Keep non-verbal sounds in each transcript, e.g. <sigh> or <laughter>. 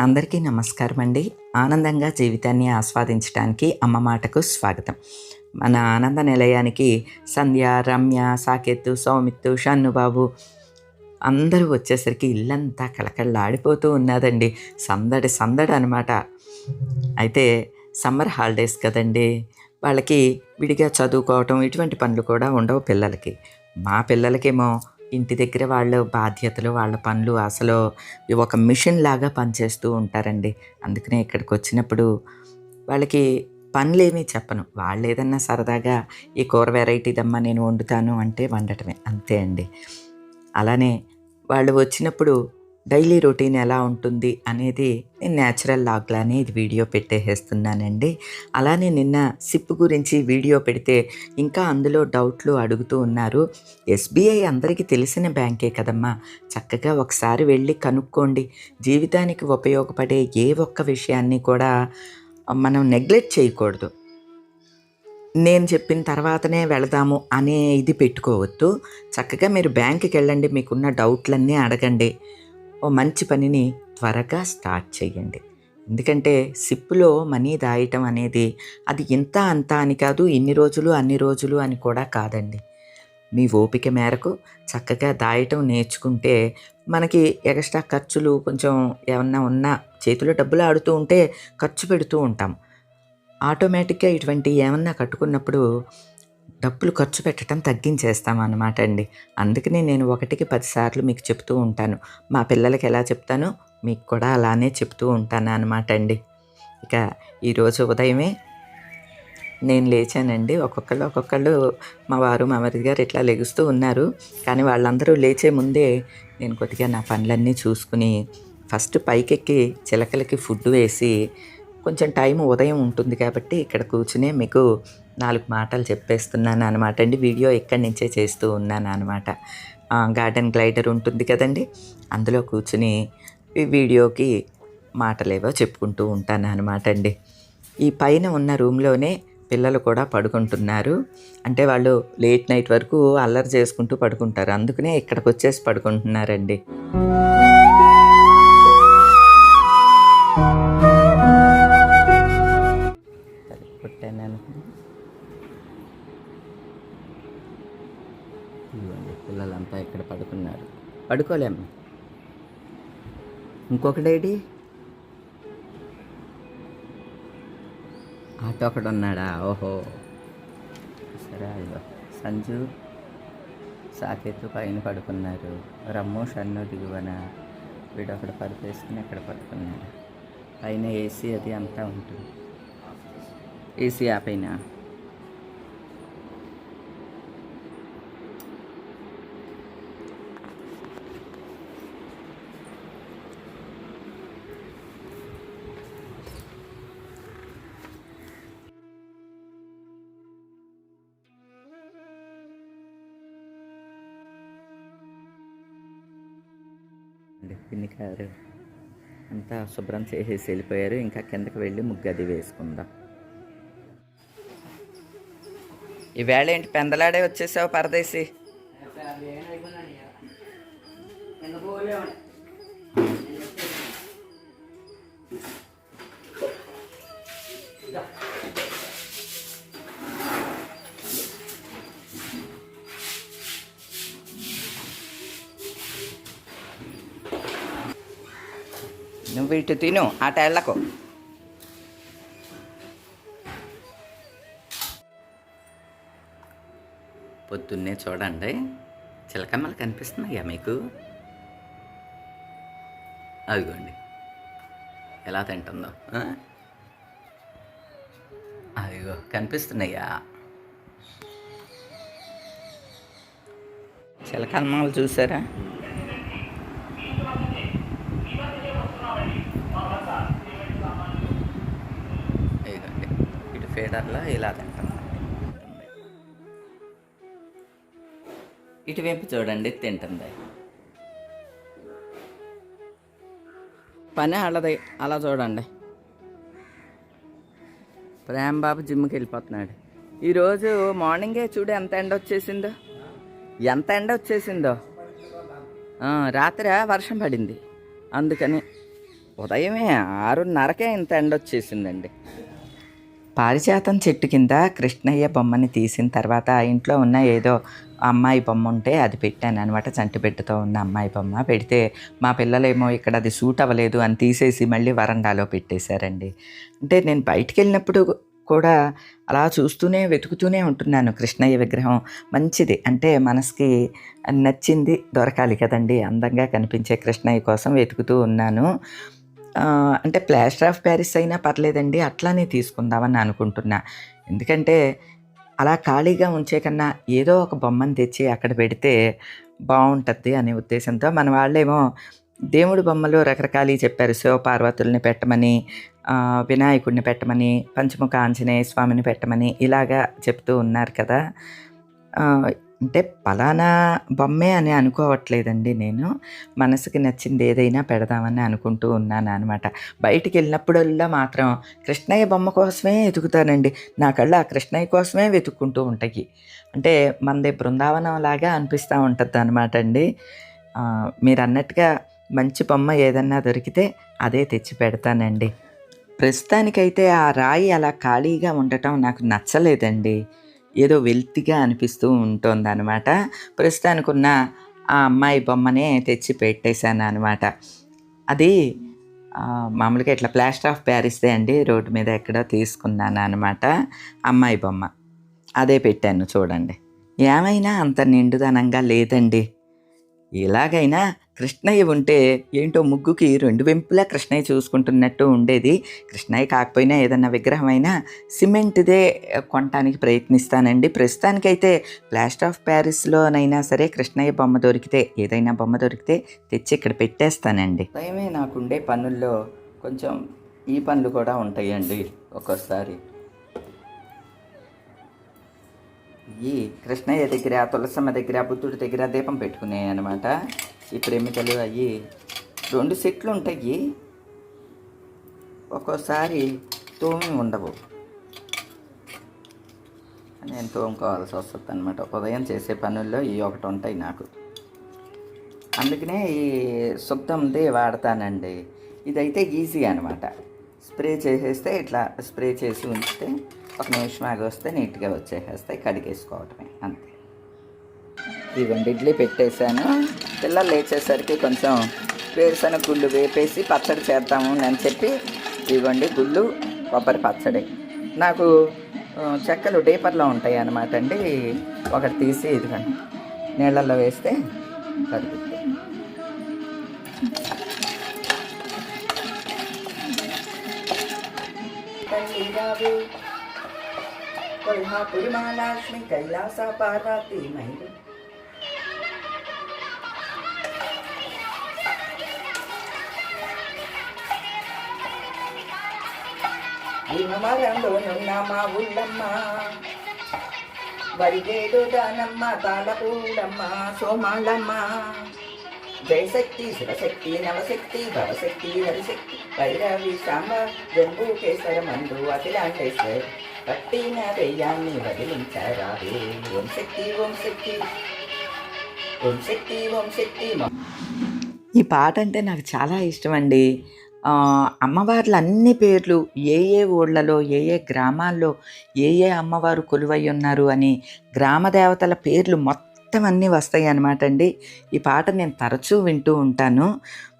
అందరికీ నమస్కారం అండి ఆనందంగా జీవితాన్ని ఆస్వాదించడానికి అమ్మ మాటకు స్వాగతం. మన ఆనంద నిలయానికి సంధ్య రమ్య సాకేతు సౌమిత్తు షన్నుబాబు అందరూ వచ్చేసరికి ఇల్లంతా కళకళలాడిపోతూ ఉన్నదండి సందడి సందడి అనమాట అయితే సమ్మర్ హాలిడేస్ కదండి. వాళ్ళకి విడిగా చదువుకోవటం ఇటువంటి పనులు కూడా ఉండవు పిల్లలకి. మా పిల్లలకేమో ఇంటి దగ్గర వాళ్ళ బాధ్యతలు వాళ్ళ పనులు అసలు ఒక మిషన్ లాగా పనిచేస్తూ ఉంటారండి. అందుకనే ఇక్కడికి వచ్చినప్పుడు వాళ్ళకి పనులేమీ చెప్పను. వాళ్ళు ఏదన్నా సరదాగా ఈ కూర వెరైటీ దమ్మా నేను వండుతాను అంటే వండటమే అంతే అండి. అలానే వాళ్ళు వచ్చినప్పుడు డైలీ రొటీన్ ఎలా ఉంటుంది అనేది నేను న్యాచురల్ లాగ్లానే ఇది వీడియో పెట్టేసేస్తున్నానండి. అలానే నిన్న సిప్ గురించి వీడియో పెడితే ఇంకా అందులో డౌట్లు అడుగుతూ ఉన్నారు. ఎస్బీఐ అందరికీ తెలిసిన బ్యాంకే కదమ్మా. చక్కగా ఒకసారి వెళ్ళి కనుక్కోండి. జీవితానికి ఉపయోగపడే ఏ ఒక్క విషయాన్ని కూడా మనం నెగ్లెక్ట్ చేయకూడదు. నేను చెప్పిన తర్వాతనే వెళదాము అనే ఇది పెట్టుకోవద్దు. చక్కగా మీరు బ్యాంకుకి వెళ్ళండి. మీకున్న డౌట్లన్నీ అడగండి. ఓ మంచి పనిని త్వరగా స్టార్ట్ చేయండి ఎందుకంటే సిప్పులో మనీ దాయటం అనేది అది ఇంత అంత అని కాదు ఇన్ని రోజులు అన్ని రోజులు అని కూడా కాదండి. మీ ఓపిక మేరకు చక్కగా దాయటం నేర్చుకుంటే మనకి ఎక్స్ట్రా ఖర్చులు కొంచెం ఏమన్నా ఉన్నా చేతిలో డబ్బులు ఆడుతూ ఉంటే ఖర్చు పెడుతూ ఉంటాం. ఆటోమేటిక్గా ఇటువంటి ఏమన్నా కట్టుకున్నప్పుడు డబ్బులు ఖర్చు పెట్టడం తగ్గించేస్తాం అనమాట అండి. అందుకనే నేను ఒకటికి పదిసార్లు మీకు చెప్తూ ఉంటాను. మా పిల్లలకి ఎలా చెప్తానో మీకు కూడా అలానే చెప్తూ ఉంటాను అనమాట అండి. ఇక ఈరోజు ఉదయమే నేను లేచానండి. ఒక్కొక్కళ్ళు ఒక్కొక్కళ్ళు మా వారు మా మరిది గారు ఇట్లా లెగుస్తూ ఉన్నారు. కానీ వాళ్ళందరూ లేచే ముందే నేను కొద్దిగా నా పనులన్నీ చూసుకుని ఫస్ట్ పైకెక్కి చిలకలకి ఫుడ్ వేసి కొంచెం టైం ఉదయం ఉంటుంది కాబట్టి ఇక్కడ కూర్చునే మీకు నాలుగు మాటలు చెప్పేస్తున్నాను అనమాట అండి. వీడియో ఇక్కడి నుంచే చేస్తూ ఉన్నాను అనమాట గార్డెన్ గ్లైడర్ ఉంటుంది కదండి. అందులో కూర్చుని ఈ వీడియోకి మాటలేవో చెప్పుకుంటూ ఉంటాను అనమాట అండి. ఈ పైన ఉన్న రూమ్లోనే పిల్లలు కూడా పడుకుంటున్నారు. అంటే వాళ్ళు లేట్ నైట్ వరకు అల్లరి చేసుకుంటూ పడుకుంటారు. అందుకనే ఇక్కడికి వచ్చేసి పడుకుంటున్నారండి. పడుకోలేము. ఇంకొకటేడి ఆటో ఒకడు ఉన్నాడా ఓహో. సరే అయ్యో సంజు సాకేతు పైన పడుకున్నారు. రమ్ము షన్ను దిగువన. వీడు అక్కడ పడిపేసుకుని ఇక్కడ పడుకున్నాడు? పైన ఏసీ అది అంతా ఉంటుంది. ఏసీ ఆ పైన పిన్ని కారు అంతా శుభ్రం చేసేసి వెళ్ళిపోయారు. ఇంకా కిందకి వెళ్ళి ముగ్గు అది వేసుకుందాం. ఈవేళ ఏంటి పెందలాడే వచ్చేసావు పరదేశి? నువ్వు ఇటు తిను అట వెళ్ళకు పొద్దున్నే చూడండి చిలకమ్మలు కనిపిస్తున్నాయా మీకు? అదిగోండి. ఎలా తింటుందో అదిగో కనిపిస్తున్నాయా? చిలకమ్మలు చూసారా ఇదిగోండి ఇటు ఇలా తింటుంది ఇటువైపు చూడండి తింటుంది. పని వాళ్ళది అలా చూడండి. ప్రేమ్ బాబు జిమ్కి వెళ్ళిపోతున్నాడు. ఈరోజు మార్నింగే చూడు ఎంత ఎండ వచ్చేసిందో. ఎంత ఎండ వచ్చేసిందో. ఆ, రాత్రి వర్షం పడింది. అందుకని ఉదయమే ఆరున్నరకే ఇంత ఎండ వచ్చేసిందండి. పారిజాతం చెట్టు కింద కృష్ణయ్య బొమ్మని తీసిన తర్వాత ఇంట్లో ఉన్న ఏదో అమ్మాయి బొమ్మ ఉంటే అది పెట్టాను అనమాట చంటి ఉన్న అమ్మాయి బొమ్మ పెడితే మా పిల్లలేమో ఇక్కడ అది సూట్ అవ్వలేదు అని తీసేసి మళ్ళీ వరండాలో పెట్టేశారండి. అంటే నేను బయటికి వెళ్ళినప్పుడు కూడా అలా చూస్తూనే వెతుకుతూనే ఉంటున్నాను కృష్ణయ్య విగ్రహం. మంచిది. అంటే మనసుకి నచ్చింది దొరకాలి కదండి. అందంగా కనిపించే కృష్ణయ్య కోసం వెతుకుతూ ఉన్నాను. అంటే ప్లాస్టర్ ఆఫ్ ప్యారిస్ అయినా పర్లేదండి అట్లానే తీసుకుందామని అనుకుంటున్నా. ఎందుకంటే అలా ఖాళీగా ఉంచే కన్నా ఏదో ఒక బొమ్మను తెచ్చి అక్కడ పెడితే బాగుంటుంది అనే ఉద్దేశంతో మన వాళ్ళేమో దేవుడి బొమ్మలు రకరకాలు చెప్పారు. శివపార్వతుల్ని పెట్టమని వినాయకుడిని పెట్టమని పంచముఖ ఆంజనేయ స్వామిని పెట్టమని ఇలాగా చెప్తూ ఉన్నారు కదా. అంటే పలానా బొమ్మే అని అనుకోవట్లేదండి నేను. మనసుకి నచ్చింది ఏదైనా పెడదామని అనుకుంటూ ఉన్నాను అనమాట బయటికి వెళ్ళినప్పుడల్లా మాత్రం కృష్ణయ్య బొమ్మ కోసమే వెతుకుతానండి. నా కళ్ళు ఆ కృష్ణయ్య కోసమే వెతుక్కుంటూ ఉంటాయి. అంటే మనది బృందావనం లాగా అనిపిస్తూ ఉంటుంది అనమాట అండి. మీరు అన్నట్టుగా మంచి బొమ్మ ఏదన్నా దొరికితే అదే తెచ్చి పెడతానండి. ప్రస్తుతానికైతే ఆ రాయి అలా ఖాళీగా ఉండటం నాకు నచ్చలేదండి. ఏదో వెల్తిగా అనిపిస్తూ ఉంటుంది అనమాట ప్రస్తుతానికి ఉన్న ఆ అమ్మాయి బొమ్మనే తెచ్చి పెట్టేశాను అనమాట అది మామూలుగా ఇట్లా ప్లాస్టర్ ఆఫ్ ప్యారిస్దే అండి రోడ్డు మీద ఎక్కడో తీసుకున్నాను అనమాట అమ్మాయి బొమ్మ. అదే పెట్టాను చూడండి. ఏమైనా అంత నిండుదనంగా లేదండి. ఎలాగైనా కృష్ణయ్య ఉంటే ఏంటో ముగ్గుకి రెండు వెంపులా కృష్ణయ్య చూసుకుంటున్నట్టు ఉండేది. కృష్ణయ్య కాకపోయినా ఏదన్నా విగ్రహం అయినా సిమెంట్దే కొనటానికి ప్రయత్నిస్తానండి. ప్రస్తుతానికైతే ప్లాస్టర్ ఆఫ్ ప్యారిస్లోనైనా సరే కృష్ణయ్య బొమ్మ దొరికితే ఏదైనా బొమ్మ దొరికితే తెచ్చి ఇక్కడ పెట్టేస్తానండి. భయమే నాకుండే పనుల్లో కొంచెం ఈ పనులు కూడా ఉంటాయండి ఒక్కోసారి. ఈ కృష్ణయ్య దగ్గర తులసమ్మ దగ్గర బుద్ధుడి దగ్గర దీపం పెట్టుకున్నాయి అనమాట ఈ ప్రేమికలు అయ్యి. రెండు సెట్లు ఉంటాయి ఒక్కోసారి తోమి ఉండవు. నేను తోముకోవాల్సి వస్తుంది అనమాట ఉదయం చేసే పనుల్లో ఈ ఒకటి ఉంటాయి నాకు. అందుకనే ఈ శుద్ధంది వాడతానండి. ఇదైతే ఈజీ అనమాట స్ప్రే చేసేస్తే ఇట్లా స్ప్రే చేసి ఉంచితే ఒక నిమిషం ఆగి వస్తే నీట్గా వచ్చేసేస్తాయి కడిగేసుకోవటమే అంతే. ఇవ్వండి ఇడ్లీ పెట్టేశాను. పిల్లలు లేచేసరికి కొంచెం వేరుశనగ గుళ్ళు వేపేసి పచ్చడి చేద్దాము అని చెప్పి ఇవ్వండి గుళ్ళు కొబ్బరి పచ్చడి. నాకు చెక్కలు డేపర్లో ఉంటాయి అన్నమాట అండి. ఒకటి తీసి ఇదిగండి నీళ్ళల్లో వేస్తే సరిపోతుంది. కైలాస పార్వతి మైలు మా ఉల్లమ్మ వరిగేడు దానమ్మ తాళపూడమ్మ సోమాలమ్మ. జయశక్తి శివశక్తి నవశక్తి భవశక్తి హరిశక్తి భైరవి సాంబ జంబు కేసర మందు అఖిలాండేశ్వర్. పట్టిన దెయ్యాన్ని వదిలించరాదే ఓం శక్తి ఓం శక్తి. ఓం శక్తి ఓం శక్తి. ఈ పాట అంటే నాకు చాలా ఇష్టం అండి అమ్మవార్ల అన్ని పేర్లు ఏ ఏ ఊళ్ళలో ఏ ఏ గ్రామాల్లో ఏ ఏ అమ్మవారు కొలువై ఉన్నారు అని గ్రామ దేవతల పేర్లు మొత్తం అన్నీ వస్తాయి అన్నమాట అండి. ఈ పాట నేను తరచూ వింటూ ఉంటాను.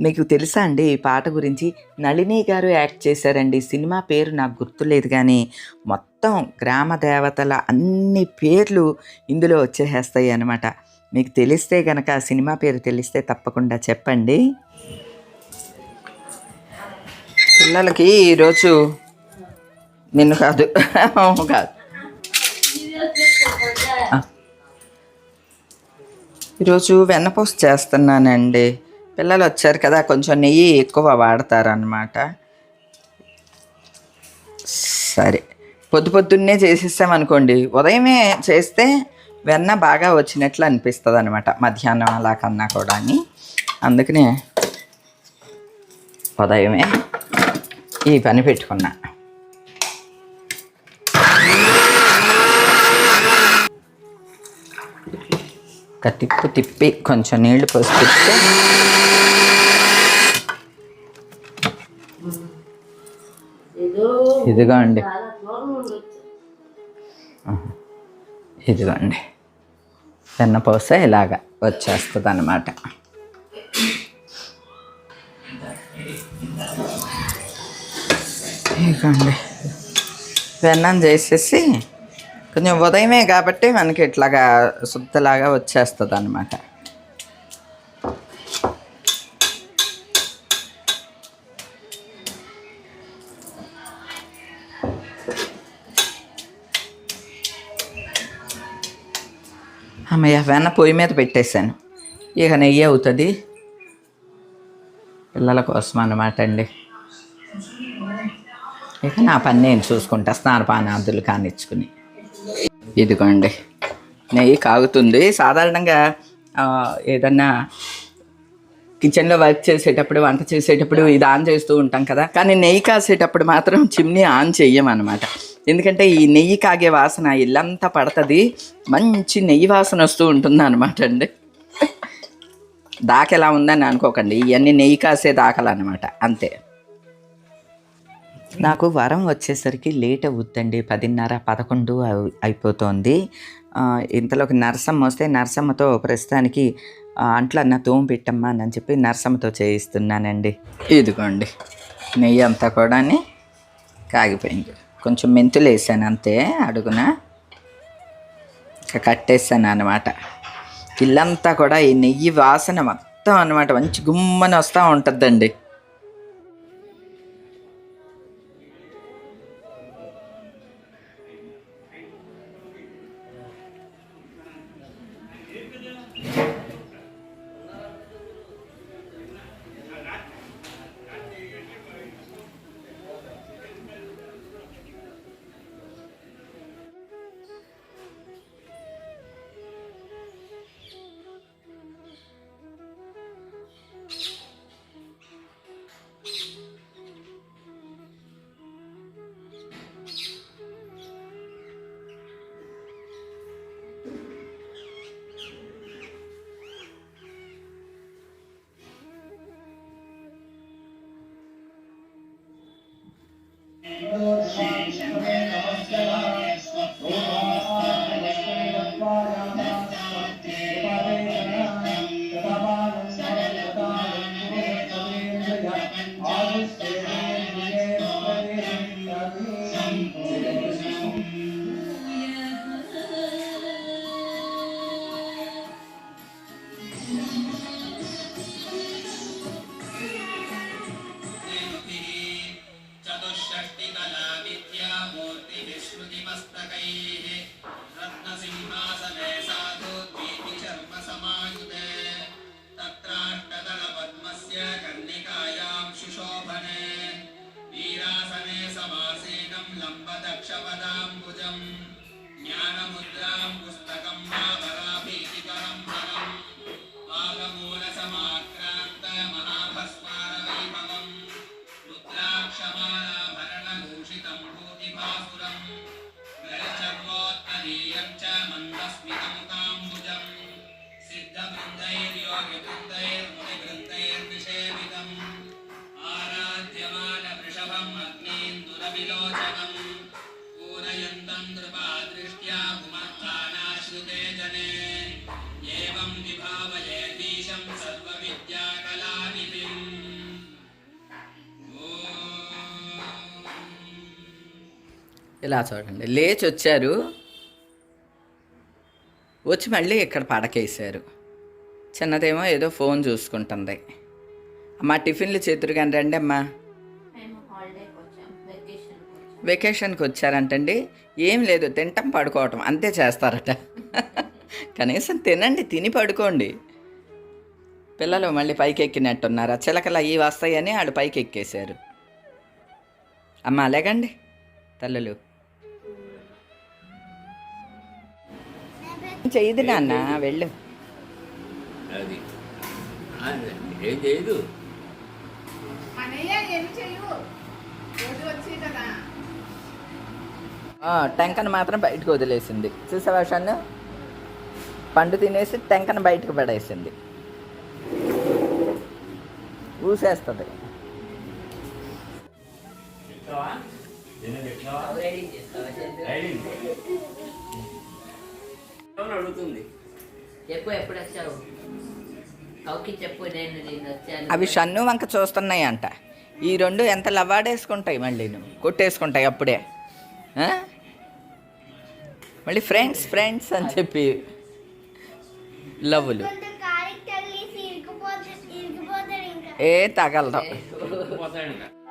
మీకు తెలుసా అండి ఈ పాట గురించి? నళిని గారు యాక్ట్ చేశారండి. సినిమా పేరు నాకు గుర్తులేదు కానీ మొత్తం గ్రామ దేవతల అన్ని పేర్లు ఇందులో వచ్చేసేస్తాయి అన్నమాట మీకు తెలిస్తే గనక ఆ సినిమా పేరు తెలిస్తే తప్పకుండా చెప్పండి. పిల్లలకి ఈరోజు నిన్ను కాదు. కాదు. ఈరోజు వెన్నపూస చేస్తున్నానండి. పిల్లలు వచ్చారు కదా కొంచెం నెయ్యి ఎక్కువ వాడతారనమాట సరే. పొద్దు పొద్దున్నే చేసేసామనుకోండి ఉదయమే చేస్తే వెన్న బాగా వచ్చినట్లు అనిపిస్తుంది అనమాట మధ్యాహ్నం అలా కన్నా కూడా అని అందుకనే ఉదయమే ఈ పని పెట్టుకున్నా. ఒక తిప్పు తిప్పి కొంచెం నీళ్ళు పోసి తిప్పితే ఇదిగోండి దూరం ఉండొచ్చు ఇదిగోండి వెన్నపూస ఇలాగ వచ్చేస్తుంది అనమాట ఇకండి వెన్నం చేసేసి కొంచెం ఉదయమే కాబట్టి మనకి ఇట్లాగా శుద్ధలాగా వచ్చేస్తుంది అనమాట అమ్మయ్య వెన్న పొయ్యి మీద పెట్టేశాను. ఇక నెయ్యి అవుతుంది. పిల్లల కోసం అన్నమాట అండి. ఇక నా పని నేను చూసుకుంటా స్నానపానాదులు కానిచ్చుకుని. ఇదిగోండి నెయ్యి కాగుతుంది. సాధారణంగా ఏదన్నా కిచెన్లో వర్క్ చేసేటప్పుడు వంట చేసేటప్పుడు ఇది ఆన్ చేస్తూ ఉంటాం కదా. కానీ నెయ్యి కాసేటప్పుడు మాత్రం చిమ్నీ ఆన్ చెయ్యమన్నమాట. ఎందుకంటే ఈ నెయ్యి కాగే వాసన ఇల్లంతా పడుతుంది. మంచి నెయ్యి వాసన వస్తూ ఉంటుంది అనమాట అండి. దాకెలా ఉందని అనుకోకండి. ఇవన్నీ నెయ్యి కాసే దాకలు అనమాట అంతే. నాకు వరం వచ్చేసరికి లేట్ అవుద్దండి. పదిన్నర పదకొండు అయిపోతుంది. ఇంతలోకి నరసమ్మ వస్తే నరసమ్మతో ప్రస్తుతానికి అంట్లో అన్న తోము పెట్టమ్మా అని చెప్పి నరసమ్మతో చేయిస్తున్నానండి. ఇదిగోండి. నెయ్యి అంతా కూడా కాగిపోయింది. కొంచెం మెంతులు వేసాను అంతే అడుగున. కట్టేసాను అనమాట ఇల్లంతా కూడా ఈ నెయ్యి వాసన మొత్తం అనమాట మంచి గుమ్మని వస్తూ ఉంటుందండి. Amen. पुमत्तानाश्रुते जने एवं विभावयेतीशं सर्वविद्याकलानिधिम् ఇలా చూడండి లేచి వచ్చారు వచ్చి మళ్ళీ ఇక్కడ పడకేశారు చిన్నదేమో ఏదో ఫోన్ చూసుకుంటుంది అమ్మా టిఫిన్లు చేతురు కానీ రండి అమ్మా మేము హాలిడేకి వచ్చాం వెకేషన్కి వచ్చాం వెకేషన్కి వచ్చారంటండి ఏం లేదు తింటం పడుకోవటం అంతే చేస్తారట <laughs> కనీసం తినండి తిని పడుకోండి. పిల్లలు మళ్ళీ పైకి ఎక్కినట్టున్నారు ఆ చిలకలు అవి వస్తాయని ఆడు పైకి ఎక్కేశారు అమ్మ లేకండి తల్లులు. చేయదు నాన్న వెళ్ళు. అది. అది ఏం చేయదు. టెంకను మాత్రం బయటకు వదిలేసింది. చూసావా షన్ను? పండు తినేసి టెంకను బయటకు పడేసింది. ఊసేస్తుంది. అవి షన్ను వంక చూస్తున్నాయి అంట ఈ రెండు ఎంత లవాడేసుకుంటాయి మళ్ళీ నువ్వు? కొట్టేసుకుంటాయి అప్పుడే? మళ్ళీ ఫ్రెండ్స్ ఫ్రెండ్స్ అని చెప్పి లవ్వులు. ఇంకా. ఏ ఇంకా.